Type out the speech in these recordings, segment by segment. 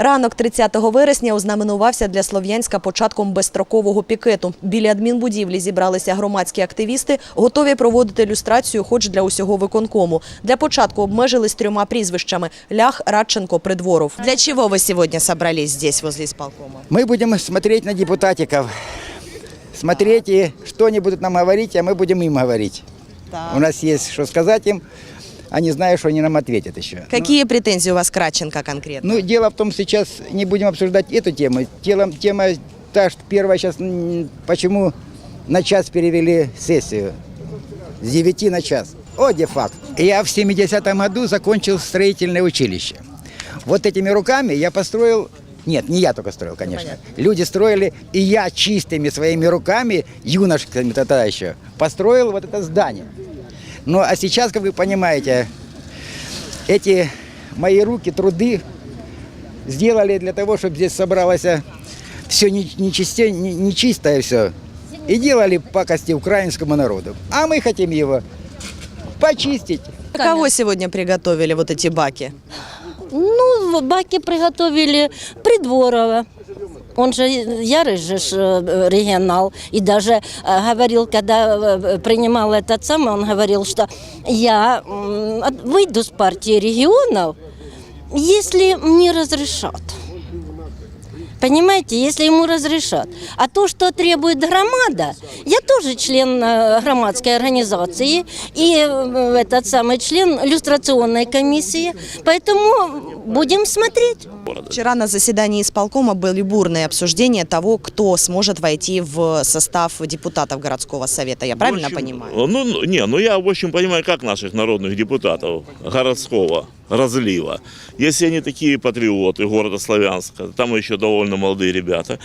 Ранок 30 вересня ознаменувався для Слов'янська початком безстрокового пікету. Біля адмінбудівлі зібралися громадські активісти, готові проводити люстрацію хоч для усього виконкому. Для початку обмежились трьома прізвищами – Лях, Радченко, Придворов. Для чого ви сьогодні собрались здесь, возле исполкома? Мы будем смотреть на депутатиков, смотреть и что они будут нам говорить, а мы будем им говорить. У нас есть что сказать им, а не знаю, что они нам ответят еще. Какие претензии у вас к Радченко конкретно? Ну, дело в том, сейчас не будем обсуждать эту тему. Телом, тема та, что первая сейчас, почему на час перевели сессию. С 9 на час. О, де факт. Я в 70-м году закончил строительное училище. Вот этими руками я построил нет, не я только строил, конечно. Люди строили, и я чистыми своими руками, юношескими тогда еще, построил вот это здание. Ну, а сейчас, как вы понимаете, эти мои руки, труды сделали для того, чтобы здесь собралось все нечистое, нечистое все. И делали пакости украинскому народу. А мы хотим его почистить. Кого сегодня приготовили вот эти баки? Ну, баки приготовили Придворова. Он же ярый же э, регионал. И даже э, говорил, когда э, принимал этот самый, он говорил, что я выйду с партии регионов, если мне разрешат. Понимаете, если ему разрешат. А то, что требует громада, я тоже член э, громадской организации и э, этот самый член иллюстрационной комиссии, поэтому будем смотреть. Вчера на заседании исполкома были бурные обсуждения того, кто сможет войти в состав депутатов городского совета. Я правильно общем, понимаю? Ну, ну, не, ну я, в общем, понимаю, как наших народных депутатов городского разлива. Если они такие патриоты города Славянска, там еще довольно молодые ребята,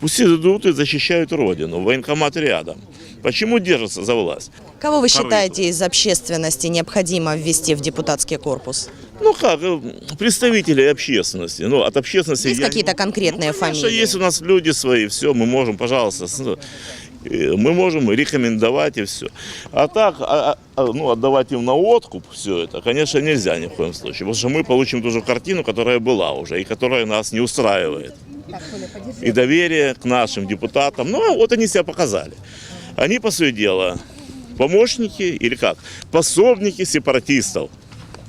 пусть идут и защищают родину, военкомат рядом. Почему держатся за власть? Кого вы считаете из общественности необходимо ввести в депутатский корпус? Ну как, э, представители общественности. Ну, от общественности... Есть какие-то конкретные ну, конечно, фамилии? есть у нас люди свои, все, мы можем, пожалуйста, э, мы можем рекомендовать и все. А так, а- а, ну, отдавать им на откуп все это, конечно, нельзя ни в коем случае. Потому что мы получим ту же картину, которая была уже, и которая нас не устраивает. И доверие к нашим депутатам. Ну, вот они себя показали. Они, по сути дела, помощники или как? Пособники сепаратистов.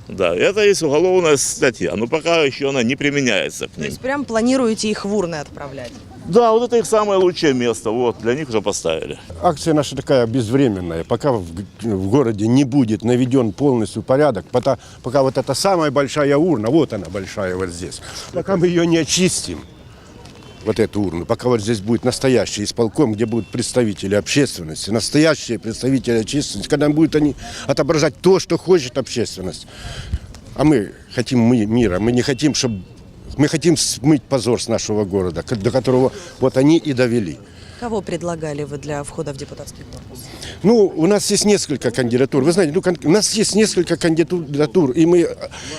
Да, это есть уголовная статья, но пока еще она не применяется к То ним. есть прям планируете их в урны отправлять? Да, вот это их самое лучшее место, вот, для них уже поставили. Акция наша такая безвременная. Пока в, в городе не будет наведен полностью порядок, пока, пока вот эта самая большая урна, вот она большая вот здесь, пока мы ее не очистим, вот эту урну, пока вот здесь будет настоящий исполком, где будут представители общественности, настоящие представители общественности, когда будут они отображать то, что хочет общественность. А мы хотим мы мира, мы не хотим, чтобы... Мы хотим смыть позор с нашего города, до которого вот они и довели. Кого предлагали вы для входа в депутатский корпус? Ну, у нас есть несколько кандидатур. Вы знаете, ну, кон- у нас есть несколько кандидатур, и мы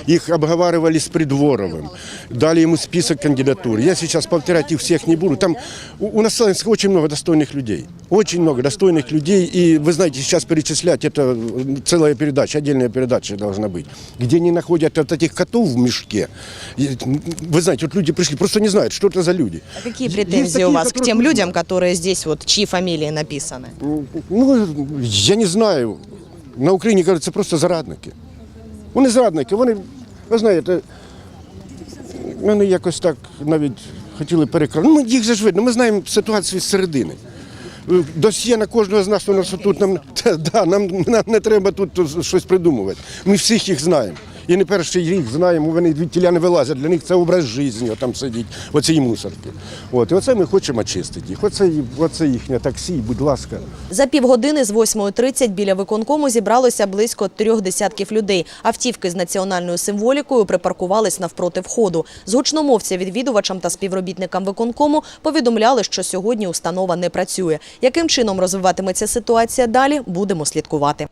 их обговаривали с Придворовым. Дали ему список кандидатур. Я сейчас повторять их всех не буду. Там у, у нас в Славянске очень много достойных людей. Очень много достойных людей. И вы знаете, сейчас перечислять, это целая передача, отдельная передача должна быть. Где они находят вот этих котов в мешке. И, Вы знаете, вот люди пришли, просто не знают, что это за люди. А какие Есть претензии такие, у вас к тем не людям, которые здесь вот, чьи фамилии написаны? Ну, я не знаю. На Україні кажуть, це просто зарадники. Вони зрадники, вони, ви знаєте, вони якось так навіть хотіли перекрити. Ну, їх же ж видно, ми знаємо ситуацію з середини. Досьє на кожного з нас у нас тут нам, та, да, нам, нам не треба тут щось придумувати. Ми всіх їх знаємо. І не перший рік знаємо, вони від тіля не вилазять. Для них це образ життя, там сидіть, оці мусорки. От, і оце ми хочемо очистити їх. Оце, оце їхнє таксі, будь ласка. За півгодини з 8.30 біля виконкому зібралося близько трьох десятків людей. Автівки з національною символікою припаркувались навпроти входу. З гучномовця відвідувачам та співробітникам виконкому повідомляли, що сьогодні установа не працює. Яким чином розвиватиметься ситуація далі, будемо слідкувати.